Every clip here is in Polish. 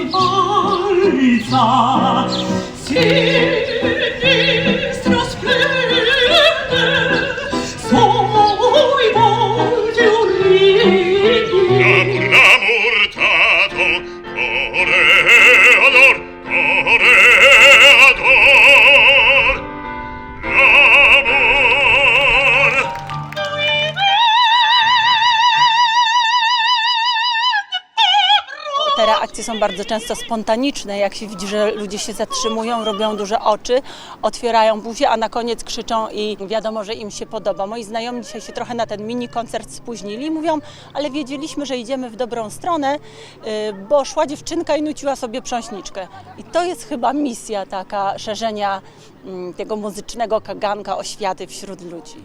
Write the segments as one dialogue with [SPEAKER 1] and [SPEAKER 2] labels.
[SPEAKER 1] in forza si są bardzo często spontaniczne. Jak się widzi, że ludzie się zatrzymują, robią duże oczy, otwierają buzię, a na koniec krzyczą i wiadomo, że im się podoba. Moi znajomi dzisiaj się trochę na ten mini koncert spóźnili mówią, ale wiedzieliśmy, że idziemy w dobrą stronę, y, bo szła dziewczynka i nuciła sobie prząśniczkę. I to jest chyba misja taka szerzenia mm, tego muzycznego kaganka oświaty wśród ludzi.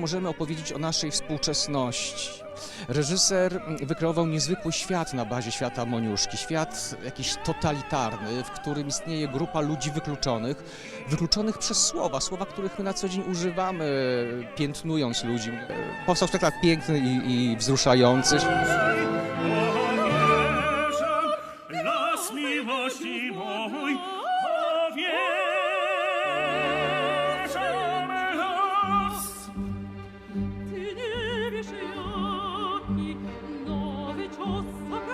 [SPEAKER 2] Możemy opowiedzieć o naszej współczesności. Reżyser wykreował niezwykły świat na bazie świata Moniuszki. Świat jakiś totalitarny, w którym istnieje grupa ludzi wykluczonych, wykluczonych przez słowa, słowa, których my na co dzień używamy, piętnując ludzi. Powstał spektakl piękny i, i wzruszający.
[SPEAKER 3] Los miłości mój,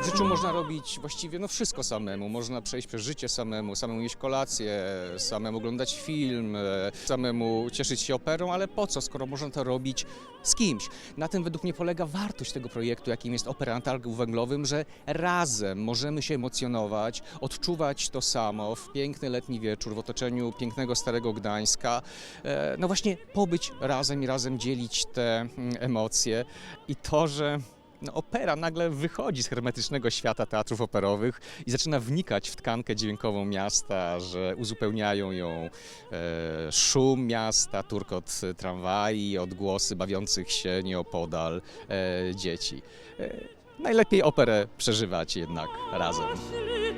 [SPEAKER 2] W życiu można robić właściwie no wszystko samemu. Można przejść przez życie samemu, samemu jeść kolację, samemu oglądać film, e, samemu cieszyć się operą, ale po co, skoro można to robić z kimś? Na tym według mnie polega wartość tego projektu, jakim jest Opera na Targu Węglowym, że razem możemy się emocjonować, odczuwać to samo w piękny letni wieczór w otoczeniu pięknego Starego Gdańska. E, No właśnie pobyć razem i razem dzielić te mm, emocje i to, że no, opera nagle wychodzi z hermetycznego świata teatrów operowych i zaczyna wnikać w tkankę dźwiękową miasta, że uzupełniają ją e, szum miasta, turkot tramwaji, odgłosy bawiących się nieopodal e, dzieci. E, najlepiej operę przeżywać jednak razem.
[SPEAKER 4] Wtedy